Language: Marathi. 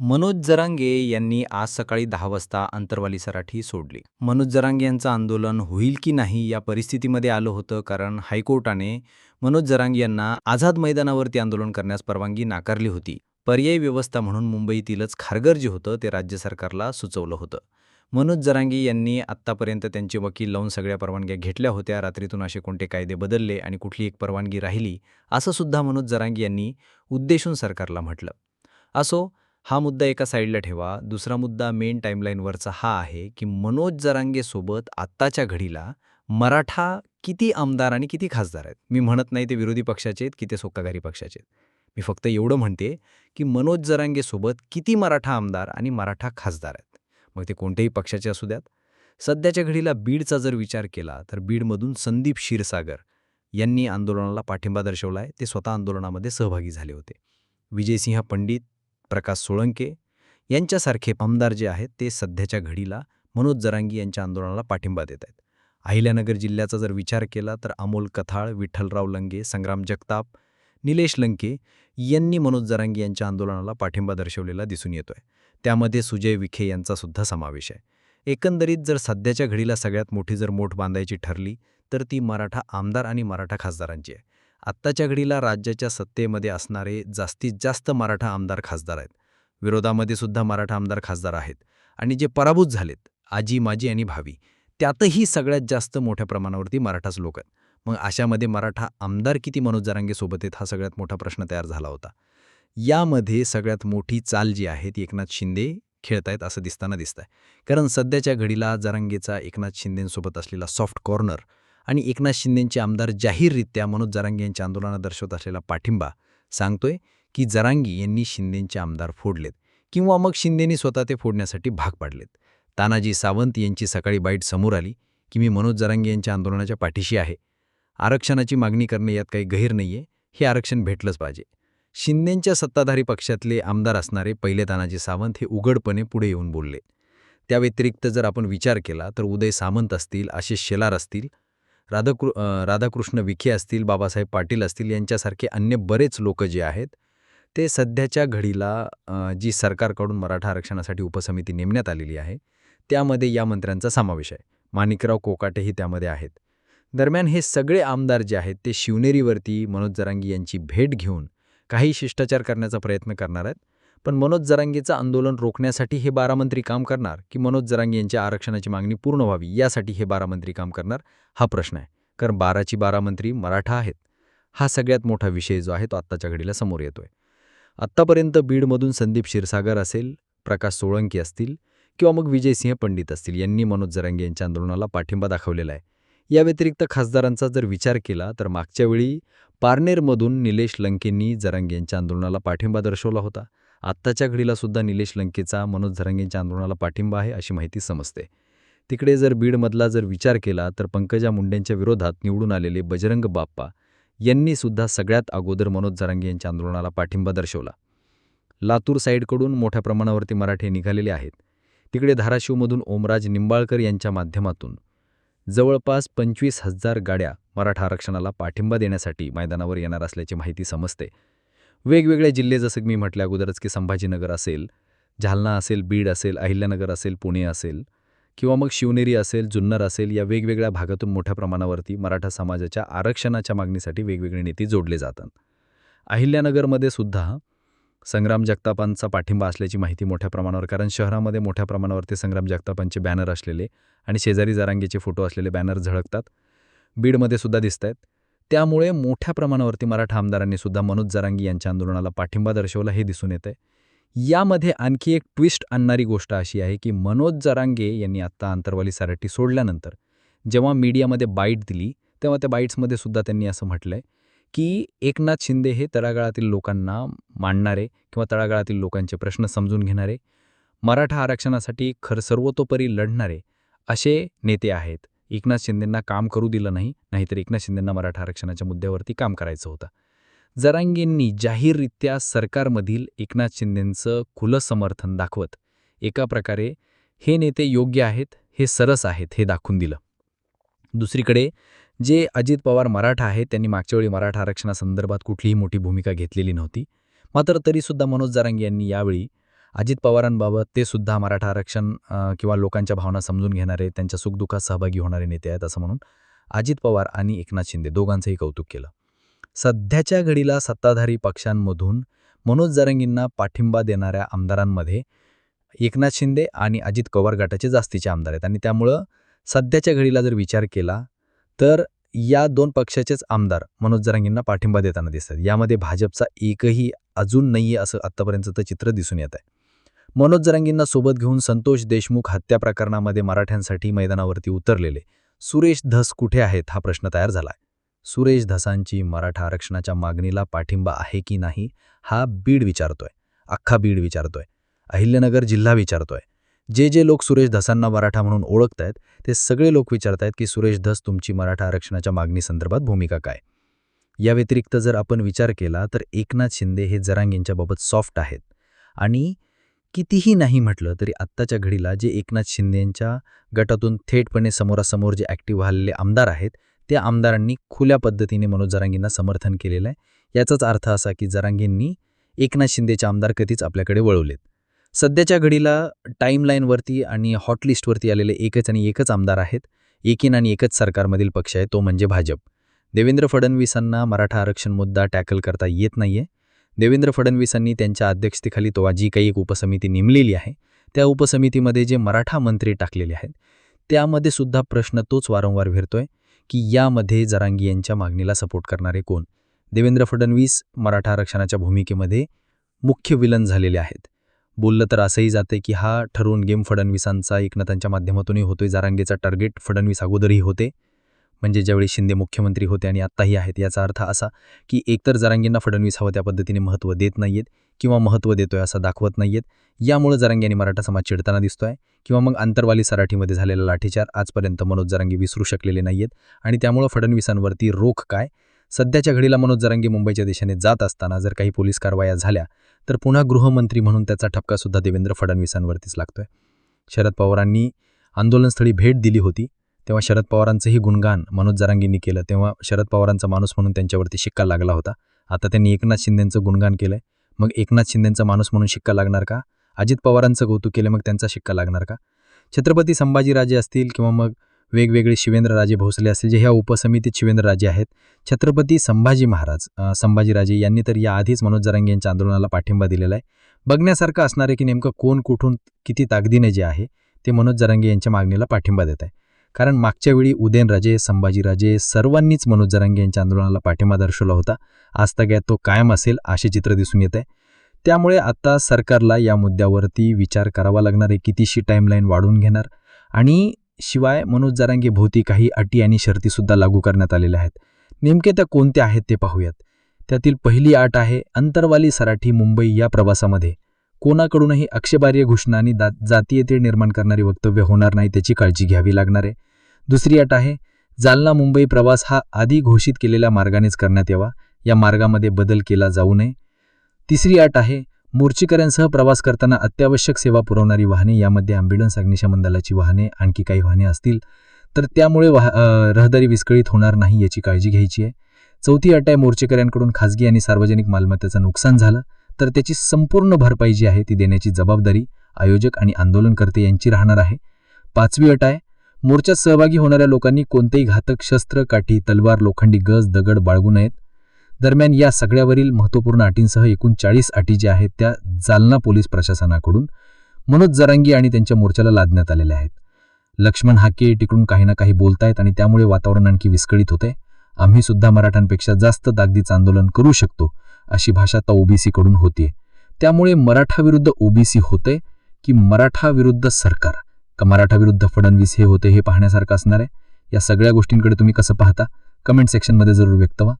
मनोज जरांगे यांनी आज सकाळी दहा वाजता अंतरवाली सराठी सोडली. मनोज जरांगे यांचं आंदोलन होईल की नाही या परिस्थितीमध्ये आलं होतं कारण हायकोर्टाने मनोज जरांगे यांना आझाद मैदानावरती आंदोलन करण्यास परवानगी नाकारली होती. पर्यायी व्यवस्था म्हणून मुंबईतीलच खारघर जे होतं ते राज्य सरकारला सुचवलं होतं. मनोज जरांगे यांनी आत्तापर्यंत त्यांचे वकील लावून सगळ्या परवानग्या घेतल्या होत्या. रात्रीतून असे कोणते कायदे बदलले आणि कुठली एक परवानगी राहिली असं सुद्धा मनोज जरांगे यांनी उद्देशून सरकारला म्हटलं. असो हा मुद्दा एका साईडला ठेवा. दुसरा मुद्दा मेन टाईमलाईनवरचा हा आहे की मनोज जरांगेसोबत आत्ताच्या घडीला मराठा किती आमदार आणि किती खासदार आहेत? मी म्हणत नाही ते विरोधी पक्षाचे आहेत की ते सोक्काघारी पक्षाचे आहेत. मी फक्त एवढं म्हणते की मनोज जरांगेसोबत किती मराठा आमदार आणि मराठा खासदार आहेत? मग ते कोणत्याही पक्षाचे असू द्यात. सध्याच्या घडीला बीडचा जर विचार केला तर बीडमधून संदीप क्षीरसागर यांनी आंदोलनाला पाठिंबा दर्शवला आहे ते स्वतः आंदोलनामध्ये सहभागी झाले होते. विजयसिंह पंडित प्रकाश सोळंके यांच्यासारखे आमदार जे आहेत ते सध्याच्या घडीला मनोज जरांगी यांच्या आंदोलनाला पाठिंबा देत आहेत. अहिल्यानगर जिल्ह्याचा जर विचार केला तर अमोल कथाळ विठ्ठलराव लंगे संग्राम जगताप निलेश लंके यांनी मनोज जरांगी यांच्या आंदोलनाला पाठिंबा दर्शवलेला दिसून येतोय. त्यामध्ये सुजय विखे यांचा सुद्धा समावेश आहे. एकंदरीत जर सध्याच्या घडीला सगळ्यात मोठी जर मोठ बांधायची ठरली तर ती मराठा आमदार आणि मराठा खासदारांची आहे. आत्ताच्या घडीला राज्याच्या सत्तेमध्ये असणारे जास्तीत जास्त मराठा आमदार खासदार आहेत. विरोधामध्ये सुद्धा मराठा आमदार खासदार आहेत. आणि जे पराभूत झालेत आजी माजी आणि भावी त्यातही सगळ्यात जास्त मोठ्या प्रमाणावरती मराठाच लोक आहेत. मग अशामध्ये मराठा आमदार किती मनोज जरांगेसोबत आहेत हा सगळ्यात मोठा प्रश्न तयार झाला होता. यामध्ये सगळ्यात मोठी चाल जी आहे ती एकनाथ शिंदे खेळतायत असं दिसताना दिसतंय. कारण सध्याच्या घडीला जरांगेचा एकनाथ शिंदेंसोबत असलेला सॉफ्ट कॉर्नर आणि एकनाथ शिंदेंचे आमदार जाहीररित्या मनोज जरांगे यांच्या आंदोलनात दर्शवत असलेला पाठिंबा सांगतोय की जरांगी यांनी शिंदेंचे आमदार फोडलेत किंवा मग शिंदेंनी स्वतः ते फोडण्यासाठी भाग पाडलेत. तानाजी सावंत यांची सकाळी बाईट समोर आली की मी मनोज जरांगे यांच्या आंदोलनाच्या पाठीशी आहे. आरक्षणाची मागणी करणे यात काही गहीर नाहीये. हे आरक्षण भेटलंच पाहिजे. शिंदेंच्या सत्ताधारी पक्षातले आमदार असणारे पहिले तानाजी सावंत हे उघडपणे पुढे येऊन बोलले. त्या व्यतिरिक्त जर आपण विचार केला तर उदय सामंत असतील आशिष शेलार असतील राधाकृ राधाकृष्ण विखे असतील बाबासाहेब पाटील असतील यांच्यासारखे अन्य बरेच लोक जे आहेत ते सध्याच्या घडीला जी सरकारकडून मराठा आरक्षणासाठी उपसमिती नेमण्यात आलेली आहे त्यामध्ये या मंत्र्यांचा समावेश आहे. माणिकराव कोकाटेही त्यामध्ये आहेत. दरम्यान हे सगळे आमदार जे आहेत ते शिवनेरीवरती मनोज जरांगी यांची भेट घेऊन काही शिष्टाचार करण्याचा प्रयत्न करणार आहेत. पण मनोज जरांगेचं आंदोलन रोखण्यासाठी हे बारा मंत्री काम करणार की मनोज जरांगे यांच्या आरक्षणाची मागणी पूर्ण व्हावी यासाठी हे बारा मंत्री काम करणार? हा प्रश्न आहे. कारण बाराची बारा मंत्री मराठा आहेत. हा सगळ्यात मोठा विषय जो आहे तो आत्ताच्या घडीला समोर येतोय. आत्तापर्यंत बीडमधून संदीप क्षीरसागर असेल प्रकाश सोळंकी असतील किंवा मग विजयसिंह पंडित असतील यांनी मनोज जरांगे यांच्या आंदोलनाला पाठिंबा दाखवलेला आहे. या व्यतिरिक्त खासदारांचा जर विचार केला तर मागच्या वेळी पारनेरमधून निलेश लंकेंनी जरांगे यांच्या आंदोलनाला पाठिंबा दर्शवला होता. आत्ताच्या घडीला सुद्धा निलेश लंकेचा मनोज झरंगेंच्या आंदोलनाला पाठिंबा आहे अशी माहिती समजते. तिकडे जर बीडमधला जर विचार केला तर पंकजा मुंडेंच्या विरोधात निवडून आलेले बजरंग बाप्पा यांनी सुद्धा सगळ्यात अगोदर मनोज जरांगे यांच्या आंदोलनाला पाठिंबा दर्शवला. लातूर साईडकडून मोठ्या प्रमाणावरती मराठे निघालेले आहेत. तिकडे धाराशिवमधून ओमराज निंबाळकर यांच्या माध्यमातून जवळपास पंचवीस हजार गाड्या मराठा आरक्षणाला पाठिंबा देण्यासाठी मैदानावर येणार असल्याची माहिती समजते. वेगवेगळे जिल्हे जसं मी म्हटल्या अगोदरच की संभाजीनगर असेल जालना असेल बीड असेल अहिल्यानगर असेल पुणे असेल किंवा मग शिवनेरी असेल जुन्नर असेल या वेगवेगळ्या भागातून मोठ्या प्रमाणावरती मराठा समाजाच्या आरक्षणाच्या मागणीसाठी वेगवेगळे नेते जोडले जातात. अहिल्यानगरमध्ये सुद्धा संग्राम जगतापांचा पाठिंबा असल्याची माहिती मोठ्या प्रमाणावर कारण शहरामध्ये मोठ्या प्रमाणावरती संग्राम जगतापांचे बॅनर असलेले आणि शेजारी जारांगेचे फोटो असलेले बॅनर झळकतात. बीडमध्ये सुद्धा दिसत आहेत त्यामुळे मोठ्या प्रमाणावरती मराठा आमदारांनी सुद्धा मनोज जरांगी यांच्या आंदोलनाला पाठिंबा दर्शवला हे दिसून येतंय. यामध्ये आणखी एक ट्विस्ट आणणारी गोष्ट अशी आहे की मनोज जरांगे यांनी आत्ता आंतरवाली सारटी सोडल्यानंतर जेव्हा मीडियामध्ये बाईट दिली तेव्हा त्या बाईट्समध्ये सुद्धा त्यांनी असं म्हटलंय की एकनाथ शिंदे हे तळागाळातील लोकांना मांडणारे किंवा तळागाळातील लोकांचे प्रश्न समजून घेणारे मराठा आरक्षणासाठी खर सर्वतोपरी लढणारे असे नेते आहेत. एकनाथ शिंदेंना काम करू दिलं नाही नाहीतर एकनाथ शिंदेंना मराठा आरक्षणाच्या मुद्द्यावरती काम करायचं होतं. जरांगेंनी जाहीररित्या सरकारमधील एकनाथ शिंदेंचं खुलं समर्थन दाखवत एका प्रकारे हे नेते योग्य आहेत हे सरस आहेत हे दाखवून दिलं. दुसरीकडे जे अजित पवार मराठा आहेत त्यांनी मागच्या वेळी मराठा आरक्षणासंदर्भात कुठलीही मोठी भूमिका घेतलेली नव्हती. मात्र तरीसुद्धा मनोज जरांगे यांनी यावेळी अजित पवारांबाबत ते सुद्धा मराठा आरक्षण किंवा लोकांच्या भावना समजून घेणारे त्यांच्या सुखदुःखात सहभागी होणारे नेते आहेत असं म्हणून अजित पवार आणि एकनाथ शिंदे दोघांचंही कौतुक केलं. सध्याच्या घडीला सत्ताधारी पक्षांमधून मनोज जरंगींना पाठिंबा देणाऱ्या आमदारांमध्ये एकनाथ शिंदे आणि अजित पवार गटाचे जास्तीचे आमदार आहेत. आणि त्यामुळं सध्याच्या घडीला जर विचार केला तर या दोन पक्षाचेच आमदार मनोज जरांगींना पाठिंबा देताना दिसतात. यामध्ये भाजपचा एकही अजून नाही आहे असं आत्तापर्यंतचं चित्र दिसून येत आहे. मनोज जरांगींना सोबत घेऊन संतोष देशमुख हत्या प्रकरणामध्ये मराठ्यांसाठी मैदानावरती उतरलेले. सुरेश धस कुठे आहेत? हा प्रश्न तयार झाला सुरेश धसांची मराठा आरक्षणाच्या मागणीला पाठिंबा आहे की नाही? हा बीड विचारतोय. अख्खा बीड विचारतोय. अहिल्यानगर जिल्हा विचारतोय. जे जे लोक सुरेश धसांना मराठा म्हणून ओळखत आहेत ते सगळे लोक विचारतायत की सुरेश धस तुमची मराठा आरक्षणाच्या मागणीसंदर्भात भूमिका काय? या व्यतिरिक्त जर आपण विचार केला तर एकनाथ शिंदे हे जरांगींच्याबाबत सॉफ्ट आहेत. आणि कितीही नाही म्हटलं तरी आत्ताच्या घडीला जे एकनाथ शिंदेंच्या गटातून थेटपणे समोरासमोर जे ॲक्टिव्ह झालेले आमदार आहेत त्या आमदारांनी खुल्या पद्धतीने मनोज जरांगींना समर्थन केलेलं आहे. याचाच अर्थ असा की जरांगींनी एकनाथ शिंदेचे आमदार कधीच आपल्याकडे वळवलेत. सध्याच्या घडीला टाईमलाईनवरती आणि हॉटलिस्टवरती आलेले एकच आणि एकच आमदार आहेत. एकीन आणि एकच सरकारमधील पक्ष आहे तो म्हणजे भाजप. देवेंद्र फडणवीसांना मराठा आरक्षण मुद्दा टॅकल करता येत नाहीये. देवेंद्र फडणवीसांनी त्यांच्या अध्यक्षतेखाली तो जी काही एक उपसमिती नेमलेली आहे. त्या उपसमितीमध्ये जे मराठा मंत्री टाकलेले आहेत त्यामध्ये सुद्धा प्रश्न तोच वारंवार भिरतोय की यामध्ये जरांगी यांच्या मागणीला सपोर्ट करणारे कोण? देवेंद्र फडणवीस मराठा आरक्षणाच्या भूमिकेमध्ये मुख्य विलन झालेले आहेत. बोललं तर असंही जाते की हा ठरवून गेम फडणवीसांचा एकनाथांच्या माध्यमातूनही होतोय जारांगेचा टार्गेट फडणवीस अगोदरही होते. म्हणजे ज्यावेळी शिंदे मुख्यमंत्री होते आणि आत्ताही आहेत याचा अर्थ असा की एकतर जरांगींना फडणवीस हवं त्या पद्धतीने महत्त्व देत नाहीयेत किंवा महत्त्व देतोय असं दाखवत नाहीयेत यामुळे जरांगी आणि मराठा समाज चिडताना दिसतोय किंवा मग आंतरवाली सराठीमध्ये झालेला लाठीचार आजपर्यंत मनोज जरांगी विसरू शकलेले नाहीयेत आणि त्यामुळं फडणवीसांवरती रोख काय? सध्याच्या घडीला मनोज जरांगी मुंबईच्या दिशेने जात असताना जर काही पोलीस कारवाया झाल्या तर पुन्हा गृहमंत्री म्हणून त्याचा ठपकासुद्धा देवेंद्र फडणवीसांवरतीच लागतोय. शरद पवारांनी आंदोलनस्थळी भेट दिली होती तेव्हा शरद पवारांचंही गुणगान मनोज जरांगींनी केलं. तेव्हा शरद पवारांचा माणूस म्हणून त्यांच्यावरती शिक्का लागला होता. आता त्यांनी एकनाथ शिंदेंचं गुणगान केलंय. मग एकनाथ शिंदेंचा माणूस म्हणून शिक्का लागणार का? अजित पवारांचं कौतुक केलं मग त्यांचा शिक्का लागणार का? छत्रपती संभाजीराजे असतील किंवा मग वेगवेगळे शिवेंद्रराजे भोसले असतील जे ह्या उपसमितीत शिवेंद्रराजे आहेत छत्रपती संभाजी महाराज संभाजीराजे यांनी तर याआधीच मनोज जरांगे यांच्या आंदोलनाला पाठिंबा दिलेला आहे. बघण्यासारखं असणार आहे की नेमकं कोण कुठून किती ताकदीने जे आहे ते मनोज जरांगे यांच्या मागणीला पाठिंबा देत आहे. कारण मागच्या वेळी उदयनराजे संभाजीराजे सर्वांनीच मनोज जरांगे यांच्या आंदोलनाला पाठिंबा दर्शवला होता. आज तग्यात तो कायम असेल असे चित्र दिसून येत आहे. त्यामुळे आता सरकारला या मुद्द्यावरती विचार करावा लागणार आहे. कितीशी टाईमलाईन वाढवून घेणार? आणि शिवाय मनोज जरांगे भोवती काही अटी आणि शर्तीसुद्धा लागू करण्यात आलेल्या आहेत. नेमके त्या कोणत्या आहेत ते पाहूयात. त्यातील पहिली आट आहे अंतरवाली सराठी मुंबई या प्रवासामध्ये. कोणाकडूनही आक्षेपार्ह घोषणा आणि दा जातीयते निर्माण करणारी वक्तव्य होणार नाही त्याची काळजी घ्यावी लागणार आहे. दुसरी अट आहे जालना मुंबई प्रवास हा आधी घोषित केलेल्या मार्गानेच करण्यात यावा या मार्गामध्ये बदल केला जाऊ नये. तिसरी अट आहे मोर्चेकऱ्यांसह प्रवास करताना अत्यावश्यक सेवा पुरवणारी वाहने यामध्ये अँब्युलन्स अग्निशमन दलाची वाहने आणखी काही वाहने असतील तर त्यामुळे वाह रहदारी विस्कळीत होणार नाही याची काळजी घ्यायची आहे. चौथी अट आहे मोर्चेकऱ्यांकडून खाजगी आणि सार्वजनिक मालमत्तेचं नुकसान झालं. तर त्याची संपूर्ण भरपाई जी आहे ती देण्याची जबाबदारी आयोजक आणि आंदोलनकर्ते यांची राहणार आहे. पाचवी अट आहे मोर्चात सहभागी होणाऱ्या लोकांनी कोणतेही घातक शस्त्र काठी तलवार लोखंडी गज दगड बाळगू नयेत. दरम्यान या सगळ्यावरील महत्त्वपूर्ण अटींसह एकूण चाळीस अटी ज्या आहेत त्या जालना पोलीस प्रशासनाकडून मनोज जरांगी आणि त्यांच्या मोर्चाला लादण्यात आलेल्या आहेत. लक्ष्मण हाके तिकडून काही ना काही बोलतायत आणि त्यामुळे वातावरण आणखी विस्कळीत होते. आम्ही सुद्धा मराठ्यांपेक्षा जास्त ताकदीचं आंदोलन करू शकतो अशी भाषा आता ओबीसीकडून होतीये. त्यामुळे मराठा विरुद्ध ओबीसी होते की मराठा विरुद्ध सरकार? का मराठा विरुद्ध फडणवीस हे होते हे पाहण्यासारखं असणार आहे? या सगळ्या गोष्टींकडे तुम्ही कसं पाहता? कमेंट सेक्शनमध्ये जरूर व्यक्त व्हा.